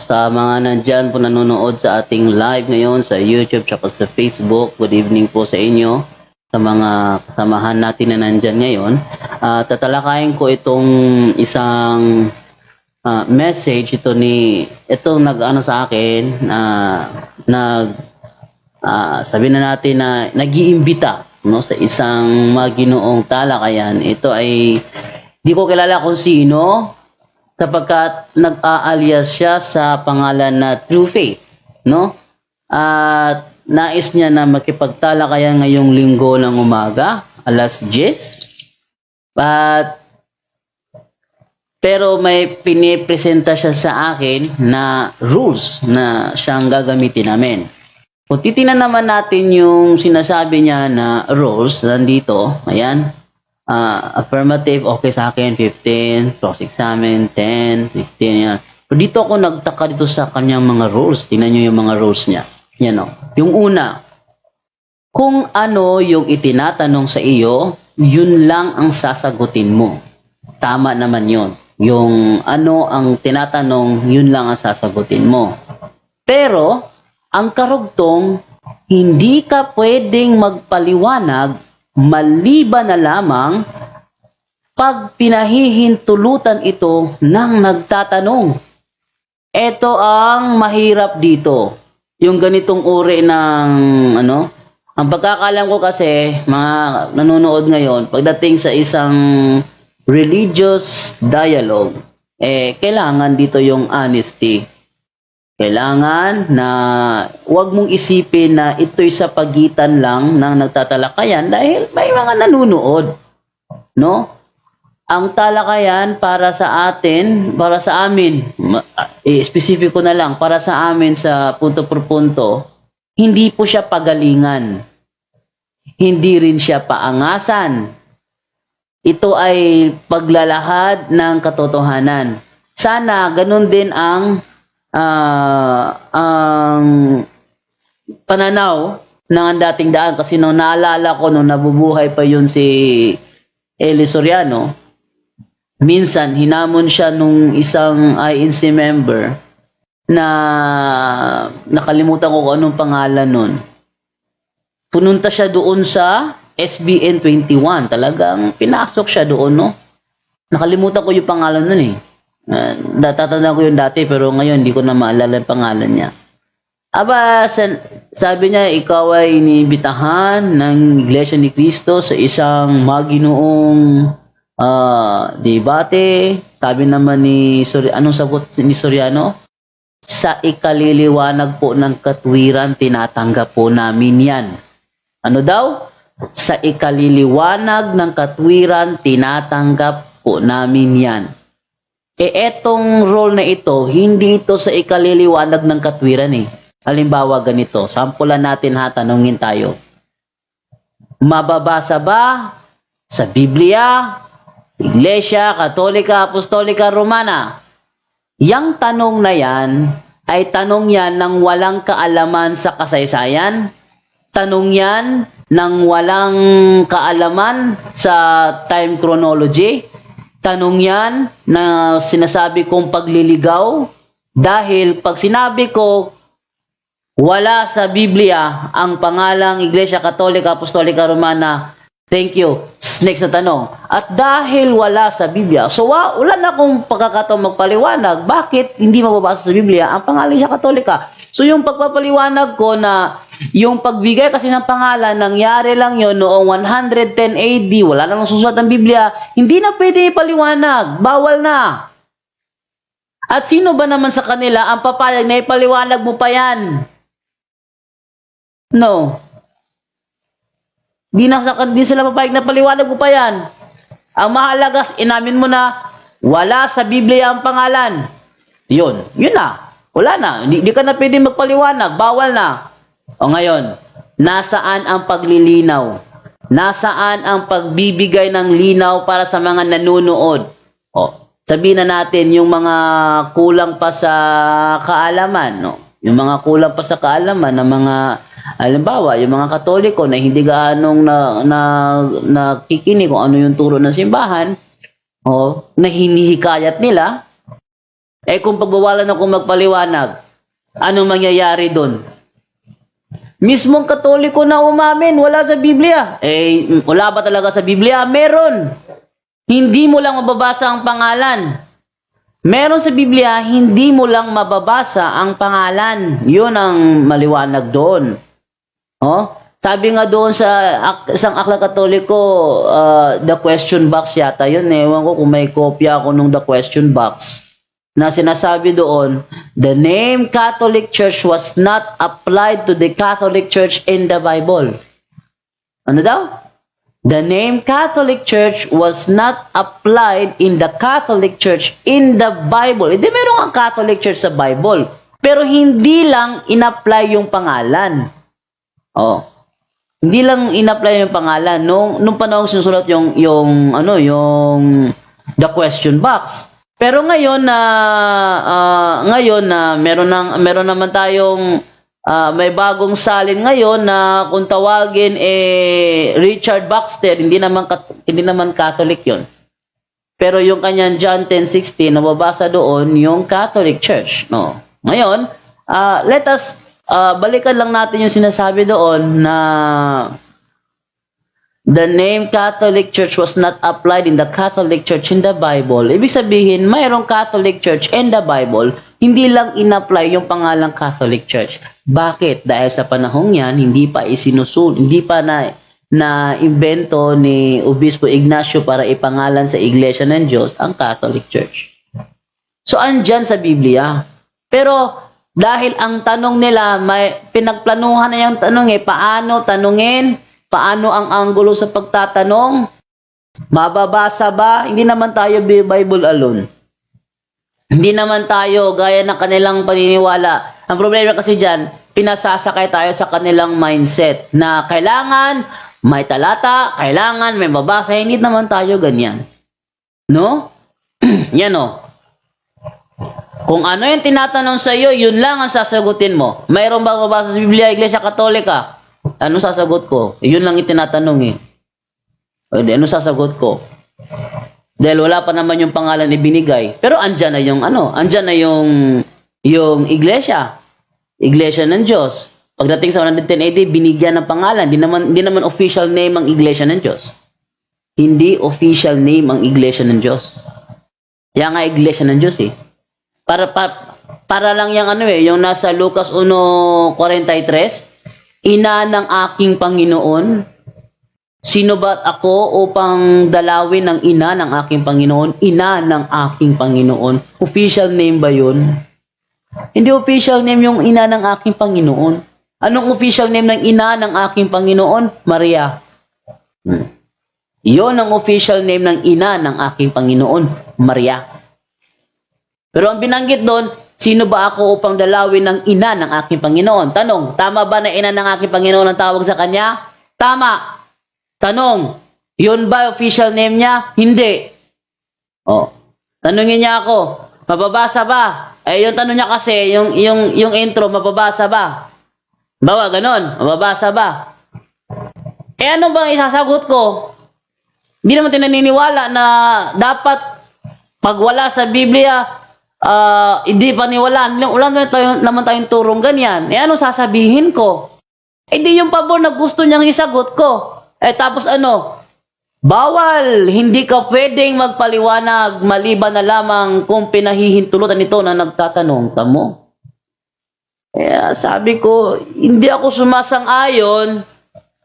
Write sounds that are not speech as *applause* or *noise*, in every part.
sa mga nandyan po nanonood sa ating live ngayon sa YouTube at sa Facebook. Good evening po sa inyo sa mga kasamahan natin na nandyan ngayon. Ah, tatalakayin ko itong isang ah, message ito ni ito nag-ano sa akin na nag ah, sabi na natin na nagiimbita no sa isang maginoong talakayan. Ito ay di ko kilala kung sino sapagkat nag-aalias siya sa pangalan na True Faith, no? At nais niya na makipagtalakayan ngayong linggo ng umaga, alas 10. At pero may pinipresenta siya sa akin na rules na siyang gagamitin namin. Kung titingnan naman natin yung sinasabi niya na rules, nandito, ayan, Ah, affirmative, okay sa akin, 15. Cross-examine, 10, 15, yan. Pero dito ako nagtaka dito sa kanyang mga rules. Tingnan nyo yung mga rules niya. Yan o. Yung una, kung ano yung itinatanong sa iyo, yun lang ang sasagutin mo. Tama naman yun. Yung ano ang tinatanong, yun lang ang sasagutin mo. Pero, ang karugtong, hindi ka pwedeng magpaliwanag maliban na lamang pag pinahihintulutan ito ng nagtatanong. Ito ang mahirap dito. Yung ganitong uri ng ano, ang pagkakalam ko kasi mga nanonood ngayon, pagdating sa isang religious dialogue, eh kailangan dito yung honesty. Kailangan na huwag mong isipin na ito'y sa pagitan lang ng nagtatalakayan dahil may mga nanunood. No? Ang talakayan para sa atin, para sa amin, eh, specific ko na lang, para sa amin sa punto per punto, hindi po siya pagalingan. Hindi rin siya paangasan. Ito ay paglalahad ng katotohanan. Sana ganun din ang ah, ang pananaw ng ang dating daan kasi nung naalala ko nung nabubuhay pa yun si Eli Soriano minsan hinamon siya nung isang INC member na nakalimutan ko kung anong pangalan nun. Pununta siya doon sa SBN 21 talagang pinasok siya doon no? Nakalimutan ko yung pangalan nun eh Uh, natatandaan ko yung dati pero ngayon hindi ko na maalala yung pangalan niya. Aba, sabi niya ikaw ay inibitahan ng Iglesia ni Cristo sa isang maginoong ah, debate. Sabi naman ni Sori, anong sagot ni Soriano? Sa ikaliliwanag po ng katwiran, tinatanggap po namin yan. Ano daw? Sa ikaliliwanag ng katwiran, tinatanggap po namin yan. Eh, etong role na ito, hindi ito sa ikaliliwanag ng katwiran eh. Halimbawa ganito, sampulan natin ha, tanungin tayo. Mababasa ba sa Biblia, Iglesia, Katolika, Apostolika, Romana? Yang tanong na yan ay tanong yan ng walang kaalaman sa kasaysayan, tanong yan ng walang kaalaman sa time chronology, tanong yan na sinasabi kong pagliligaw dahil pag sinabi ko wala sa Biblia ang pangalang Iglesia Katolika Apostolika Romana. Thank you. Next na tanong. At dahil wala sa Biblia so wa, wala na akong pagkakataong magpaliwanag bakit hindi mababasa sa Biblia ang pangalan Iglesia Katolika so yung pagpapaliwanag ko na yung pagbigay kasi ng pangalan, nangyari lang yon noong 110 AD, wala nang susulat ang Biblia, hindi na pwede ipaliwanag, bawal na. At sino ba naman sa kanila ang papayag na ipaliwanag mo pa yan? No. Di, na sa, di sila papayag na paliwanag mo pa yan. Ang mahalaga, inamin mo na, wala sa Biblia ang pangalan. Yun, yun na. Wala na. Di, di ka na pwede magpaliwanag, bawal na. O ngayon, nasaan ang paglilinaw? Nasaan ang pagbibigay ng linaw para sa mga nanunood? O, sabihin na natin yung mga kulang pa sa kaalaman, no? Yung mga kulang pa sa kaalaman ng mga halimbawa, yung mga Katoliko na hindi gaanong na, na, nakikinig kung ano yung turo ng simbahan, o, na hinihikayat nila, Eh kung pagbawalan ako magpaliwanag, anong mangyayari doon? Mismong katoliko na umamin, wala sa Biblia. Eh, wala ba talaga sa Biblia? Meron. Hindi mo lang mababasa ang pangalan. Meron sa Biblia, hindi mo lang mababasa ang pangalan. Yun ang maliwanag doon. Oh? Sabi nga doon sa isang akla katoliko, uh, the question box yata yun. Ewan ko kung may kopya ako nung the question box na sinasabi doon, the name Catholic Church was not applied to the Catholic Church in the Bible. Ano daw? The name Catholic Church was not applied in the Catholic Church in the Bible. Hindi meron ang Catholic Church sa Bible. Pero hindi lang in-apply yung pangalan. Oh. Hindi lang in-apply yung pangalan nung nung panahon sinusulat yung yung ano yung the question box. Pero ngayon na ah, ngayon na meron nang meron naman tayong ah, may bagong salin ngayon na kung tawagin eh Richard Baxter, hindi naman hindi naman Catholic 'yon. Pero yung kanyang John 10:16 nababasa doon yung Catholic Church, no. Ngayon, ah, let us ah, balikan lang natin yung sinasabi doon na the name Catholic Church was not applied in the Catholic Church in the Bible. Ibig sabihin, mayroong Catholic Church in the Bible, hindi lang in-apply yung pangalang Catholic Church. Bakit? Dahil sa panahong yan, hindi pa isinusul, hindi pa na na invento ni Obispo Ignacio para ipangalan sa Iglesia ng Diyos ang Catholic Church. So andyan sa Biblia. Pero dahil ang tanong nila, may pinagplanuhan na yung tanong eh, paano tanungin? Paano ang anggulo sa pagtatanong? Mababasa ba? Hindi naman tayo Bi- Bible alone. Hindi naman tayo gaya ng kanilang paniniwala. Ang problema kasi dyan, pinasasakay tayo sa kanilang mindset na kailangan may talata, kailangan may babasa. Hindi naman tayo ganyan. No? *clears throat* Yan o. Kung ano yung tinatanong sa iyo, yun lang ang sasagutin mo. Mayroon ba mabasa sa Biblia, Iglesia Katolika? Ano sasagot ko? Yun lang yung tinatanong eh. O ano sasagot ko? Dahil wala pa naman yung pangalan ibinigay. Pero andyan na yung ano, andyan na yung yung iglesia. Iglesia ng Diyos. Pagdating sa 110 AD, binigyan ng pangalan. Di naman, di naman official name ang iglesia ng Diyos. Hindi official name ang iglesia ng Diyos. Yan nga iglesia ng Diyos eh. Para, pa, para lang yung ano eh, yung nasa Lucas 1.43, Ina ng aking Panginoon, Sino ba ako upang dalawin ng ina ng aking Panginoon? Ina ng aking Panginoon. Official name ba yun? Hindi official name yung ina ng aking Panginoon. Anong official name ng ina ng aking Panginoon? Maria. Hmm. Ang official name ng ina ng aking Panginoon, Maria. Pero ang binanggit doon, sino ba ako upang dalawin ng ina ng aking Panginoon? Tanong, tama ba na ina ng aking Panginoon ang tawag sa kanya? Tama. Tanong, yun ba official name niya? Hindi. Oh. Tanungin niya ako, mababasa ba? Eh, yung tanong niya kasi, yung, yung, yung intro, mababasa ba? Bawa, ganon, mababasa ba? Eh, ano bang isasagot ko? Hindi naman tinaniniwala na dapat pag wala sa Biblia, ah, hindi paniwalaan. Wala naman, tayo, naman tayong turong ganyan. Eh, ano sasabihin ko? Eh, di yung pabor na gusto niyang isagot ko. Eh, tapos ano? Bawal! Hindi ka pwedeng magpaliwanag maliban na lamang kung pinahihintulutan nito na nagtatanong ka mo. Kaya sabi ko, hindi ako sumasang-ayon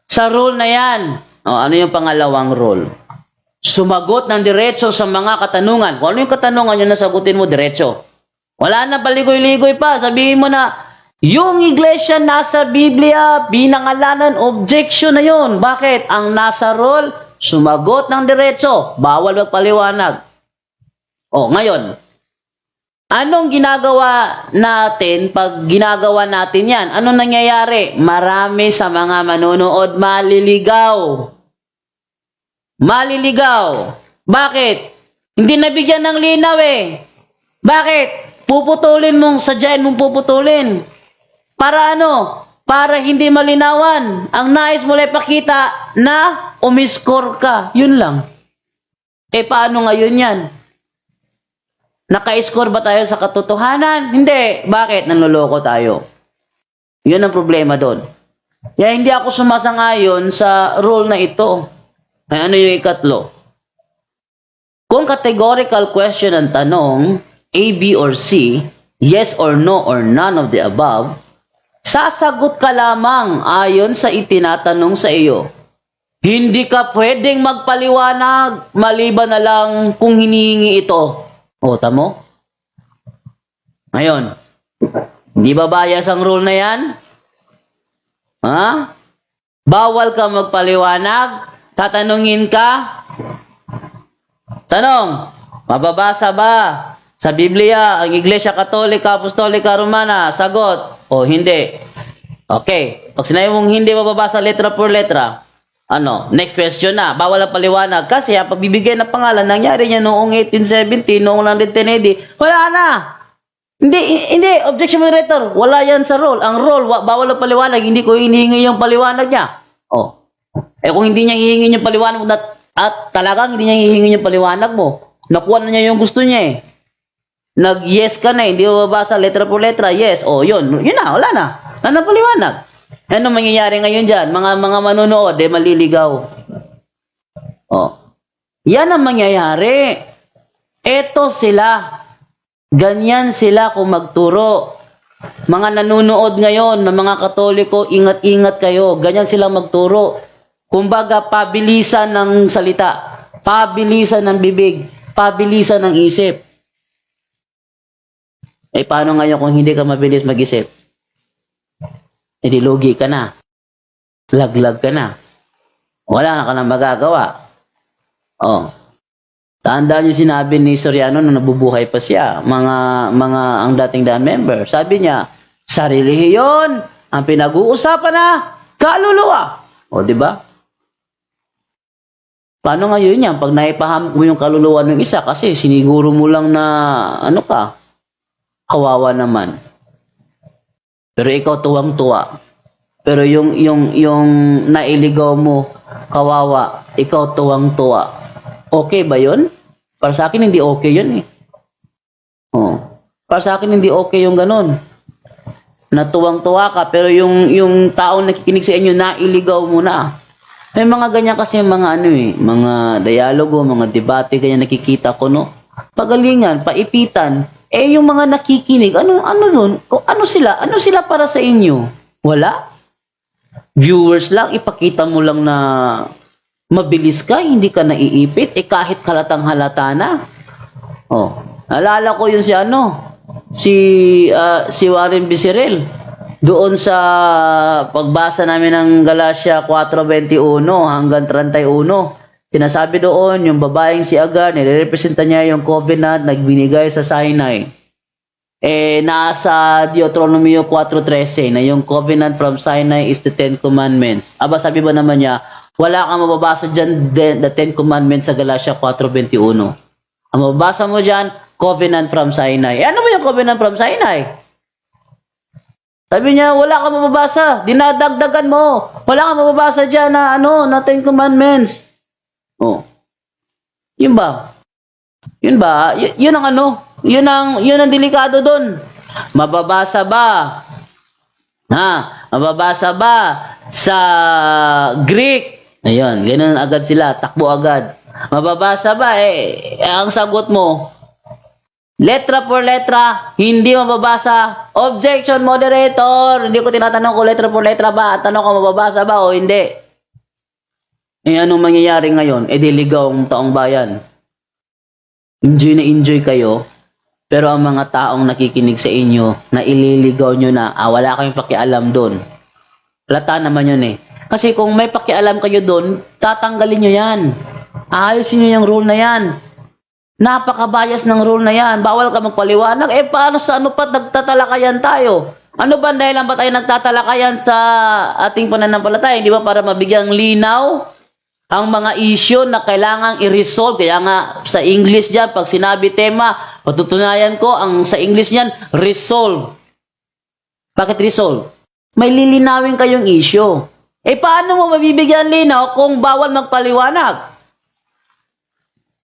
sa rule na yan. O, ano yung pangalawang rule? Sumagot ng diretso sa mga katanungan. Kung ano yung katanungan yun, nasagutin mo diretso. Wala na paligoy-ligoy pa. Sabihin mo na, yung iglesia nasa Biblia, binangalanan, objection na yun. Bakit? Ang nasa role, sumagot ng diretso. Bawal magpaliwanag. O, ngayon, anong ginagawa natin pag ginagawa natin yan? Anong nangyayari? Marami sa mga manonood maliligaw. Maliligaw. Bakit? Hindi nabigyan ng linaw eh. Bakit? Puputulin mong, sadyain mong puputulin. Para ano? Para hindi malinawan. Ang nais mo lang ipakita na umiscore ka. Yun lang. Eh paano ngayon yan? Naka-score ba tayo sa katotohanan? Hindi. Bakit? Nanloloko tayo. Yun ang problema doon. Kaya hindi ako sumasangayon sa rule na ito. Ay, ano yung ikatlo? Kung categorical question ang tanong, A, B, or C, yes or no or none of the above, sasagot ka lamang ayon sa itinatanong sa iyo. Hindi ka pwedeng magpaliwanag maliban na lang kung hinihingi ito. O, tamo? Ngayon, hindi ba bias ang rule na yan? Ha? Bawal ka magpaliwanag? Tatanungin ka? Tanong, mababasa ba sa Biblia ang Iglesia Katolika, Apostolika, Romana? Sagot, o hindi. Okay, pag sinabi mong hindi mababasa letra por letra, ano, next question na, bawal ang paliwanag. Kasi ang pagbibigay ng pangalan, nangyari niya noong 1817, noong lang 1080, wala na. Hindi, hindi, objection moderator, wala yan sa rule. Ang rule, wa- bawal ang paliwanag, hindi ko hinihingi yung paliwanag niya. Oh. Eh kung hindi niya hihingi yung paliwanag mo, at, talagang hindi niya hihingi yung paliwanag mo, nakuha na niya yung gusto niya eh. Nag-yes ka na, eh, hindi mo babasa letra por letra, yes. Oh, yun, yun na, wala na. Ano paliwanag? Ano mangyayari ngayon dyan? Mga mga manonood, eh, maliligaw. Oh. Yan ang mangyayari. Eto sila. Ganyan sila kung magturo. Mga nanonood ngayon ng mga katoliko, ingat-ingat kayo. Ganyan sila magturo. Kumbaga, pabilisan ng salita. Pabilisan ng bibig. Pabilisan ng isip. Eh, paano ngayon kung hindi ka mabilis mag-isip? Eh, di ka na. Laglag ka na. Wala na ka nang magagawa. Oh. Tandaan yung sinabi ni Soriano nung nabubuhay pa siya, mga mga ang dating da member. Sabi niya, sa relihiyon, ang pinag-uusapan na kaluluwa. O, di ba? Paano ngayon yan? Pag naipahamok mo yung kaluluwa ng isa kasi siniguro mo lang na ano ka, kawawa naman. Pero ikaw tuwang-tuwa. Pero yung yung yung nailigaw mo, kawawa, ikaw tuwang-tuwa. Okay ba 'yon? Para sa akin hindi okay 'yun eh. Oh. Para sa akin hindi okay yung ganun. Natuwang-tuwa ka pero yung yung taong nakikinig sa inyo nailigaw mo na. May mga ganyan kasi mga ano eh, mga dialogo, mga debate kaya nakikita ko no. Pagalingan, paipitan, eh yung mga nakikinig, ano ano nun? Ano sila? Ano sila para sa inyo? Wala? Viewers lang, ipakita mo lang na mabilis ka, hindi ka naiipit, eh kahit halatang halata na. Oh, alala ko yun si ano, si ah, si Warren Bisirel. Doon sa pagbasa namin ng Galatia 4:21 hanggang 31, sinasabi doon yung babaeng si Agar, nirepresenta niya yung covenant nagbinigay sa Sinai. Eh, nasa Deuteronomy 4.13 na yung covenant from Sinai is the Ten Commandments. Aba, sabi ba naman niya, wala kang mababasa dyan the, the Ten Commandments sa Galatia 4.21. Ang mababasa mo dyan, covenant from Sinai. Eh, ano ba yung covenant from Sinai? Sabi niya, wala kang mababasa. Dinadagdagan mo. Wala kang mababasa dyan na ano, na Ten Commandments. Oh. Yun ba? Yun ba? Y- yun ang ano? Yun ang, yun ang delikado doon. Mababasa ba? Ha? Mababasa ba sa Greek? Ayun, ganun agad sila. Takbo agad. Mababasa ba? Eh, ang sagot mo, Letra por letra, hindi mababasa. Objection, moderator. Hindi ko tinatanong kung letra por letra ba. Tanong ko mababasa ba o hindi. Eh, anong mangyayari ngayon? Eh, diligaw ang taong bayan. Enjoy na enjoy kayo. Pero ang mga taong nakikinig sa inyo, na ililigaw nyo na, ah, wala kayong pakialam doon. Lata naman yun eh. Kasi kung may pakialam kayo doon, tatanggalin nyo yan. Ayusin nyo yung rule na yan. Napaka-bias ng rule na yan. Bawal ka magpaliwanag. Eh, paano sa ano pa nagtatalakayan tayo? Ano ba dahil ba tayo nagtatalakayan sa ating pananampalataya? Hindi ba para mabigyang linaw ang mga issue na kailangang i-resolve? Kaya nga sa English dyan, pag sinabi tema, patutunayan ko, ang sa English niyan, resolve. Bakit resolve? May lilinawin kayong issue. Eh, paano mo mabibigyan linaw kung bawal magpaliwanag?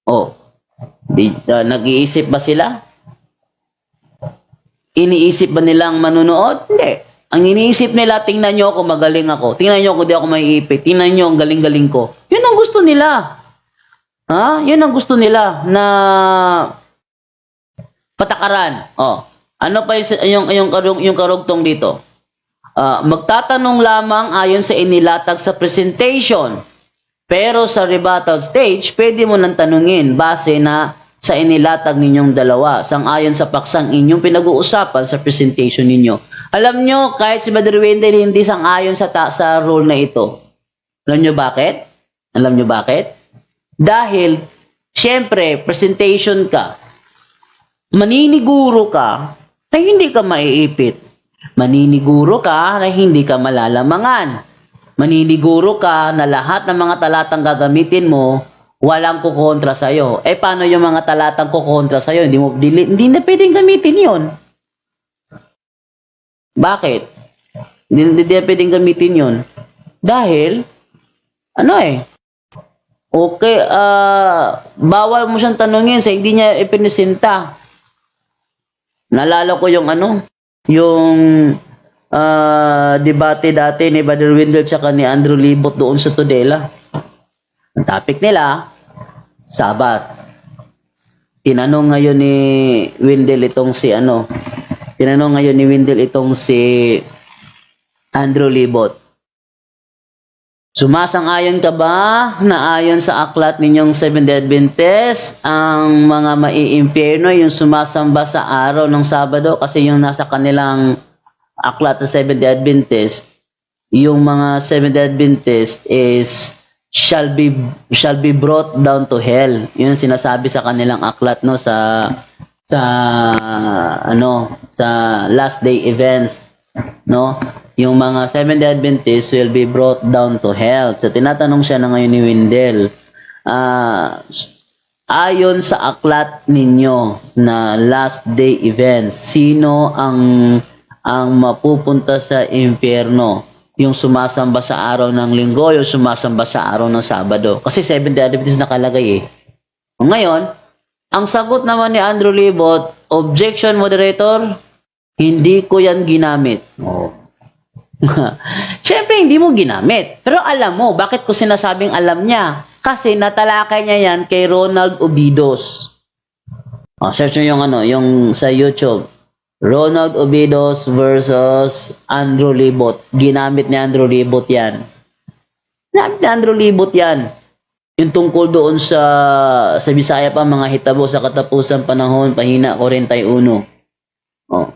Oh, Ah, nag-iisip ba sila? iniisip ba nilang manunood? Hindi. Ang iniisip nila, tingnan nyo ako, magaling ako. Tingnan nyo ako, di ako maiipit. Tingnan nyo, ang galing-galing ko. Yun ang gusto nila. Ha? Yun ang gusto nila na patakaran. Oh. Ano pa yung, yung, yung, yung, karugtong dito? Ah, magtatanong lamang ayon sa inilatag sa presentation. Pero sa rebuttal stage, pwede mo nang tanungin base na sa inilatag ninyong dalawa, sang-ayon sa paksang inyong pinag-uusapan sa presentation ninyo. Alam nyo, kahit si Brother Wendell hindi sang-ayon sa, ta- sa rule na ito. Alam nyo bakit? Alam nyo bakit? Dahil, syempre, presentation ka, maniniguro ka na hindi ka maiipit. Maniniguro ka na hindi ka malalamangan. Maniniguro ka na lahat ng mga talatang gagamitin mo, walang kukontra sa'yo. Eh, paano yung mga talatang kukontra sa'yo? Hindi, mo, hindi, hindi na pwedeng gamitin yon. Bakit? Hindi, hindi na pwedeng gamitin yon. Dahil, ano eh, okay, ah, bawal mo siyang tanungin sa hindi niya ipinisenta. Nalala ko yung ano, yung ah, debate dati ni Brother Wendell tsaka ni Andrew Libot doon sa Tudela. Ang topic nila, Sabat. Tinanong ngayon ni Wendell itong si ano, tinanong ngayon ni Wendell itong si Andrew Libot. Sumasang-ayon ka ba na ayon sa aklat ninyong Seventh-day Adventist, ang mga maiimpyerno yung sumasamba sa araw ng Sabado kasi yung nasa kanilang aklat sa Seventh-day Adventist, yung mga Seventh-day Adventist is shall be shall be brought down to hell. Yun sinasabi sa kanilang aklat no sa sa ano sa last day events no yung mga Seventh-day Adventists will be brought down to hell. So, tinatanong siya na ngayon ni Wendell, ah, ayon sa aklat ninyo na last day events, sino ang ang mapupunta sa impyerno? Yung sumasamba sa araw ng linggo, yung sumasamba sa araw ng Sabado. Kasi Seventh-day nakalagay eh. Ngayon, ang sagot naman ni Andrew Libot, objection moderator, hindi ko yan ginamit. Oh. *laughs* Siyempre, hindi mo ginamit. Pero alam mo, bakit ko sinasabing alam niya? Kasi natalakay niya yan kay Ronald Obidos. Oh, search nyo yung ano, yung sa YouTube. Ronald Obidos versus Andrew Libot. Ginamit ni Andrew Libot yan. Ginamit ni Andrew Libot yan. Yung tungkol doon sa sa Bisaya pa mga hitabo sa katapusan panahon pahina 41. Oh.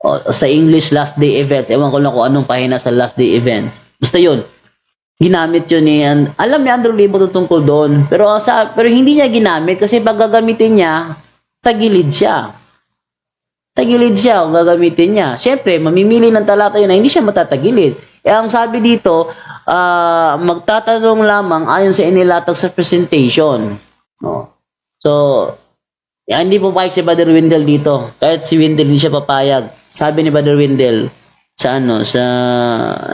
Oh, sa English last day events. Ewan ko lang kung anong pahina sa last day events. Basta yun. Ginamit yun ni An- alam ni Andrew Libot yung tungkol doon. Pero sa pero hindi niya ginamit kasi pag gagamitin niya, tagilid siya. Tagilid siya kung gagamitin niya. Siyempre, mamimili ng talata yun na hindi siya matatagilid. Eh, ang sabi dito, ah, magtatanong lamang ayon sa inilatag sa presentation. No. So, yan, hindi papayag si Brother Wendell dito. Kahit si Wendell hindi siya papayag. Sabi ni Brother Wendell sa ano, sa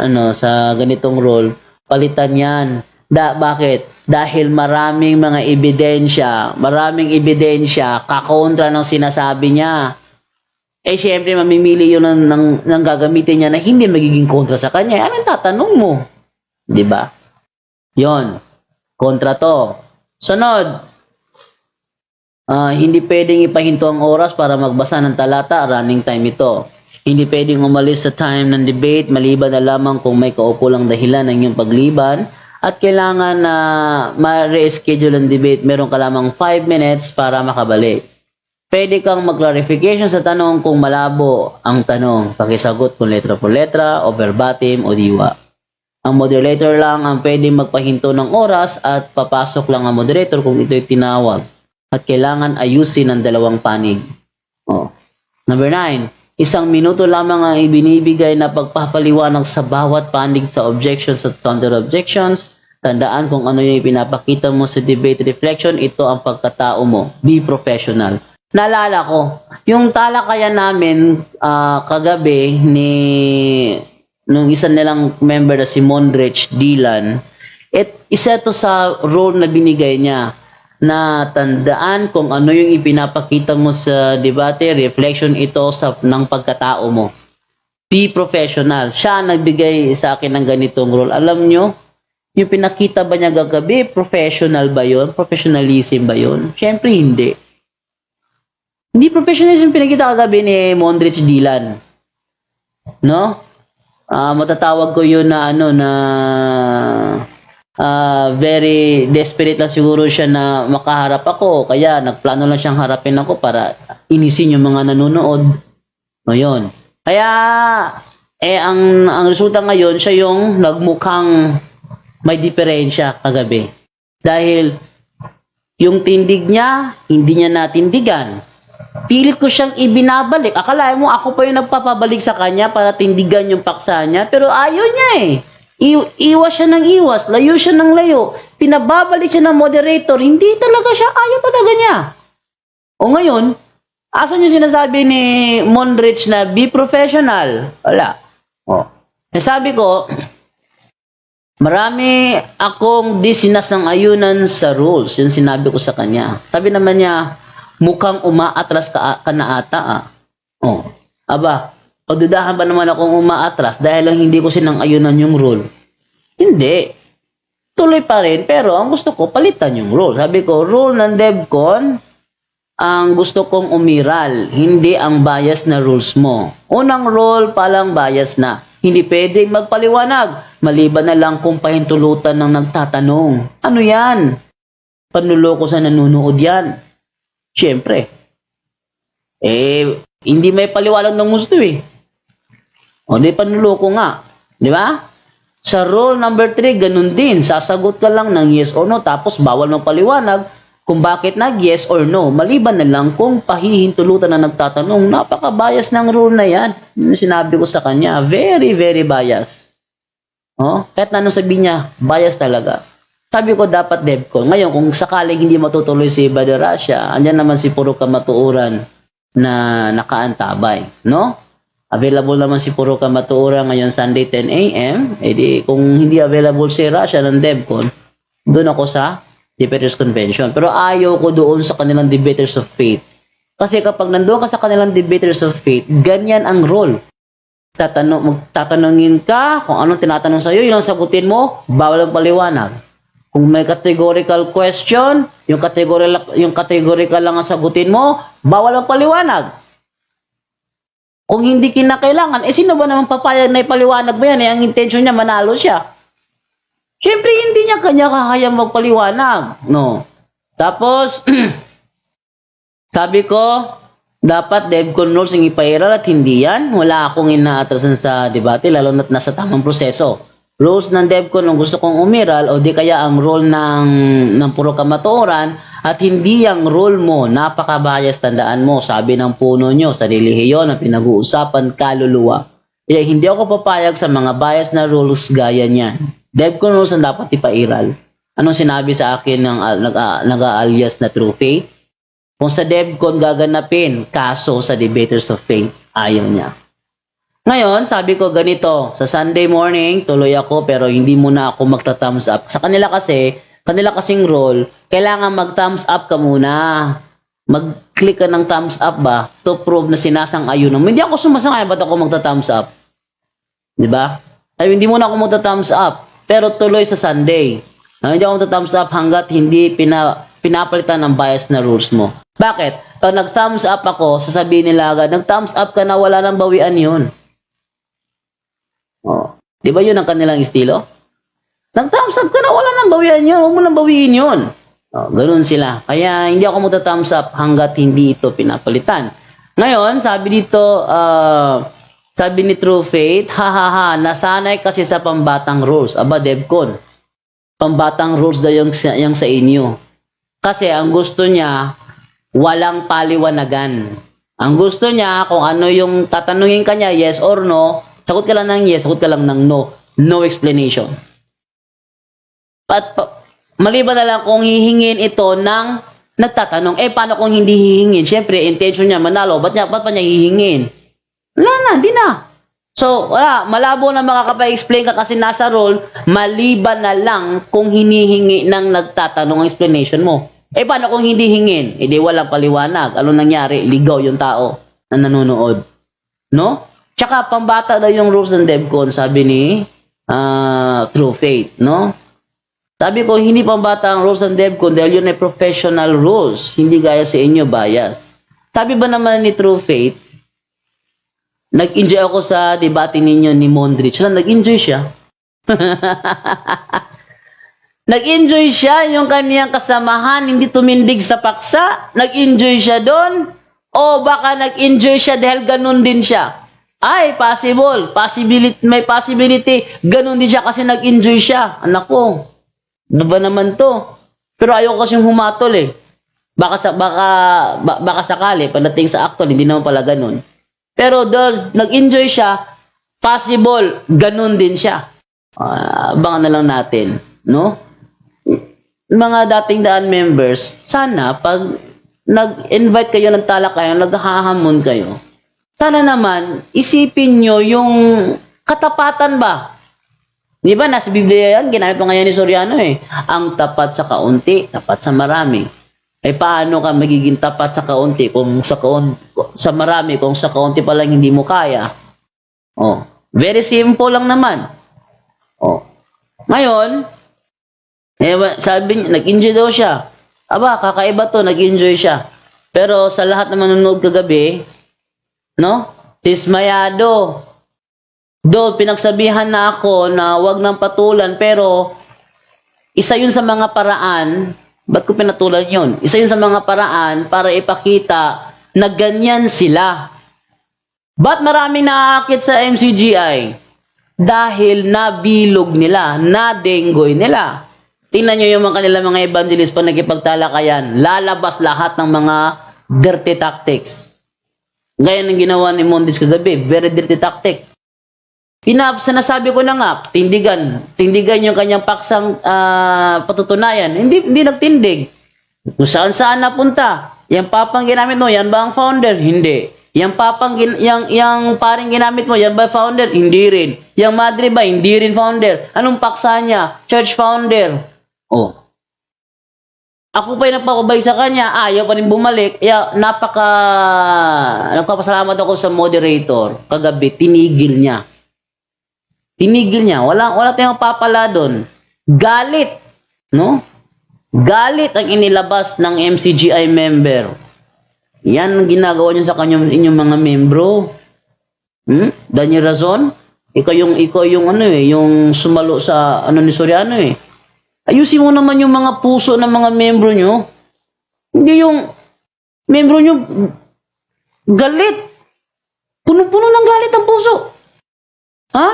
ano, sa ganitong role, palitan 'yan. Da, bakit? Dahil maraming mga ebidensya, maraming ebidensya kakontra ng sinasabi niya. Eh syempre mamimili yun ng, ng, ng gagamitin niya na hindi magiging kontra sa kanya. Anong tatanong mo? ba? 'Yon. Kontra to. Sunod, Ah, hindi pwedeng ipahinto ang oras para magbasa ng talata, running time ito. Hindi pwedeng umalis sa time ng debate maliban na lamang kung may kaupo lang dahilan ng iyong pagliban at kailangan na ma-reschedule ang debate, meron ka lamang 5 minutes para makabalik. Pwede kang mag-clarification sa tanong kung malabo ang tanong. Pakisagot kung letra por letra o verbatim o diwa. Ang moderator lang ang pwedeng magpahinto ng oras at papasok lang ang moderator kung ito'y tinawag at kailangan ayusin ang dalawang panig. Oh. Number nine, isang minuto lamang ang ibinibigay na pagpapaliwanag sa bawat panig sa objections at counter objections. Tandaan kung ano yung ipinapakita mo sa debate reflection, ito ang pagkatao mo. Be professional. Naalala ko, yung talakayan namin ah, kagabi ni nung isa nilang member na si Monrich Dilan, et isa to sa role na binigay niya na tandaan kung ano yung ipinapakita mo sa debate, reflection ito sa ng pagkatao mo. Be professional. Siya nagbigay sa akin ng ganitong role. Alam nyo, yung pinakita ba niya gagabi, professional ba yon? Professionalism ba yon? Siyempre hindi. Hindi professionalism pinakita kagabi ni Mondrich Dilan. No? Ah, matatawag ko yun na ano na ah, very desperate lang siguro siya na makaharap ako. Kaya nagplano lang siyang harapin ako para inisin yung mga nanonood. O yun. Kaya, eh, ang, ang resulta ngayon, siya yung nagmukhang may diferensya kagabi. Dahil, yung tindig niya, hindi niya natindigan. Pilit ko siyang ibinabalik. Akala mo ako pa yung nagpapabalik sa kanya para tindigan yung paksa niya. Pero ayaw niya eh. I- iwas siya ng iwas, layo siya ng layo. Pinababalik siya ng moderator. Hindi talaga siya, ayaw talaga niya. O ngayon, asan yung sinasabi ni Monrich na be professional? Wala. O. Sabi ko, marami akong di sinasang ayunan sa rules. Yung sinabi ko sa kanya. Sabi naman niya, mukhang umaatras ka, ka na ata ah. Oh. Aba, pagdudahan ba naman akong umaatras dahil lang hindi ko sinang ayunan yung rule? Hindi. Tuloy pa rin, pero ang gusto ko, palitan yung rule. Sabi ko, rule ng DevCon, ang gusto kong umiral, hindi ang bias na rules mo. Unang rule palang bias na. Hindi pwedeng magpaliwanag, maliban na lang kung pahintulutan ng nagtatanong. Ano yan? Panluloko sa nanonood yan. Siyempre. Eh, hindi may paliwanag ng gusto eh. O, di panluloko nga. Di ba? Sa rule number 3, ganun din. Sasagot ka lang ng yes or no, tapos bawal ng paliwanag kung bakit nag yes or no. Maliban na lang kung pahihintulutan na nagtatanong, napaka-bias ng rule na yan. Sinabi ko sa kanya, very, very bias. Oh, kahit na anong sabihin niya, bias talaga. Sabi ko dapat DevCon. Ngayon, kung sakaling hindi matutuloy si Badarasya, andyan naman si Puro Kamatuuran na nakaantabay, no? Available naman si Puro Kamatuuran ngayon Sunday 10 a.m. Eh di, kung hindi available si Rasha ng DevCon, doon ako sa Debaters Convention. Pero ayaw ko doon sa kanilang Debaters of Faith. Kasi kapag nandoon ka sa kanilang Debaters of Faith, ganyan ang role tatanong, magtatanungin ka kung anong tinatanong sa'yo, yun ang sagutin mo, bawal ang paliwanag. Kung may categorical question, yung categorical, yung categorical lang ang sagutin mo, bawal ang paliwanag. Kung hindi kinakailangan, eh sino ba naman papayag na ipaliwanag mo yan? Eh, ang intention niya, manalo siya. Siyempre, hindi niya kanya kakaya magpaliwanag. No. Tapos, *clears throat* sabi ko, dapat DevCon rules ang ipairal at hindi yan. Wala akong inaatrasan sa debate, lalo na't nasa tamang proseso. Rules ng DevCon ang gusto kong umiral o di kaya ang role ng, ng puro kamatuoran at hindi ang role mo, napakabayas tandaan mo, sabi ng puno nyo sa relihiyon na pinag-uusapan kaluluwa. Kaya hindi ako papayag sa mga bias na rules gaya niyan. DevCon rules ang dapat ipairal. Anong sinabi sa akin ng uh, nag-alias na True Faith? Kung sa DevCon gaganapin, kaso sa Debaters of Faith, ayaw niya. Ngayon, sabi ko ganito, sa Sunday morning, tuloy ako pero hindi muna ako magta-thumbs up. Sa kanila kasi, kanila kasing role, kailangan mag-thumbs up ka muna. Mag-click ka ng thumbs up ba to prove na sinasang-ayon mo. Hindi ako sumasang-ayon, ba't ako magta-thumbs up? Di ba? Ay, hindi muna ako magta-thumbs up. Pero tuloy sa Sunday. Ah, hindi ako magta-thumbs up hanggat hindi pina, pinapalitan ng bias na rules mo. Bakit? Pag nag-thumbs up ako, sasabihin nila agad, nag-thumbs up ka na, wala nang bawian yun. Oh. Di ba yun ang kanilang estilo? Nag-thumbs up ka na, wala nang bawian yun. Huwag mo nang bawiin yun. Oh, ganun sila. Kaya hindi ako magta-thumbs up hanggat hindi ito pinapalitan. Ngayon, sabi dito, uh, sabi ni True Faith, ha ha ha, nasanay kasi sa pambatang rules. Aba, Devcon, pambatang rules daw yung, yung sa inyo. Kasi ang gusto niya, walang paliwanagan. Ang gusto niya, kung ano yung tatanungin kanya, yes or no, sagot ka lang ng yes, sagot ka lang ng no. No explanation. At maliban na lang kung hihingin ito ng nagtatanong, eh paano kung hindi hihingin? Siyempre, intention niya manalo, ba't, niya, ba't pa niya hihingin? Wala na, hindi na. So, wala, malabo na makakapa-explain ka kasi nasa role, maliban na lang kung hinihingi ng nagtatanong ang explanation mo. Eh, paano kung hindi hingin? Eh, di walang paliwanag. Ano nangyari? Ligaw yung tao na nanonood. No? Tsaka, pambata daw yung rules ng DevCon, sabi ni ah, True Faith, no? Sabi ko, hindi pambata ang rules ng DevCon dahil yun ay professional rules. Hindi gaya sa inyo, bias. Sabi ba naman ni True Faith, nag-enjoy ako sa debate ninyo ni Mondrich. Na, nag-enjoy siya. *laughs* Nag-enjoy siya yung kaniyang kasamahan, hindi tumindig sa paksa. Nag-enjoy siya doon. O baka nag-enjoy siya dahil ganun din siya. Ay, possible. Possibility, may possibility. Ganun din siya kasi nag-enjoy siya. Anak ko, ano ba naman to? Pero ayoko kasing humatol eh. Baka, sa, baka, ba- baka sakali, pagdating sa actual, hindi naman pala ganun. Pero doon, nag-enjoy siya, possible, ganun din siya. Ah, abangan na lang natin, no? Mga dating daan members, sana pag nag-invite kayo ng talakayan, naghahamon kayo, sana naman isipin nyo yung katapatan ba? Di ba, nasa Biblia yan, ginamit mo ngayon ni Soriano eh. Ang tapat sa kaunti, tapat sa marami. Eh paano ka magiging tapat sa kaunti kung sa kaunti, sa marami kung sa kaunti pa lang hindi mo kaya? Oh, very simple lang naman. Oh. Ngayon, eh, sabi nag-enjoy daw siya. Aba, kakaiba to, nag-enjoy siya. Pero sa lahat na manonood kagabi, no? Tismayado. Do, pinagsabihan na ako na wag nang patulan, pero isa yun sa mga paraan, ba't ko pinatulan yun? Isa yun sa mga paraan para ipakita na ganyan sila. Ba't maraming naaakit sa MCGI? Dahil nabilog nila, nadenggoy nila. Tingnan nyo yung mga kanila mga evangelist pag nagkipagtalakayan, lalabas lahat ng mga dirty tactics. Gaya ng ginawa ni Mondis kagabi, very dirty tactic. Pinap, sinasabi ko na nga, tindigan. Tindigan yung kanyang paksang ah, patutunayan. Hindi, hindi nagtindig. Kung saan saan napunta. Yung papang ginamit mo, yan ba ang founder? Hindi. Yung papang, gin, yung, yung paring ginamit mo, yan ba founder? Hindi rin. Yung madre ba? Hindi rin founder. Anong paksa niya? Church founder. Oh. Ako pa yung nagpakubay sa kanya, ayaw pa rin bumalik. Kaya napaka, nagpapasalamat ako sa moderator. Kagabi, tinigil niya. Tinigil niya. Wala, wala tayong papala doon. Galit. No? Galit ang inilabas ng MCGI member. Yan ang ginagawa niyo sa kanyang inyong mga membro. Hmm? Daniel Razon? Ikaw yung, ikaw yung ano eh, yung sumalo sa ano ni Soriano eh. Ayusin mo naman yung mga puso ng mga membro nyo. Hindi yung membro nyo galit. Puno-puno ng galit ang puso. Ha?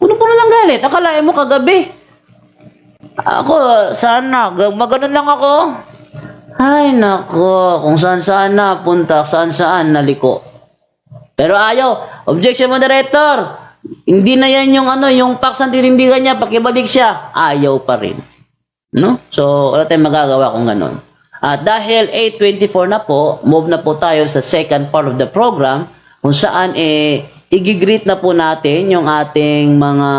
Puno-puno ng galit. Akalain mo kagabi. Ako, sana. Maganon lang ako. Ay, nako. Kung saan-saan na punta, saan-saan naliko. Pero ayaw. Objection moderator. Hindi na yan yung ano, yung pax ang tinindigan niya, pakibalik siya. Ayaw pa rin. No? So, wala tayong magagawa kung ganun. At dahil 8.24 na po, move na po tayo sa second part of the program kung saan eh, igigreet na po natin yung ating mga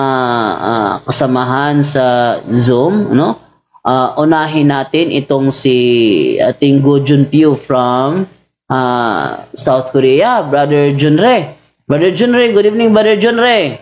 ah, kasamahan sa Zoom, no? Ah, unahin natin itong si ating Go Junpyo from ah, South Korea, Brother Junre. Brother Junre, good evening, Brother Junre.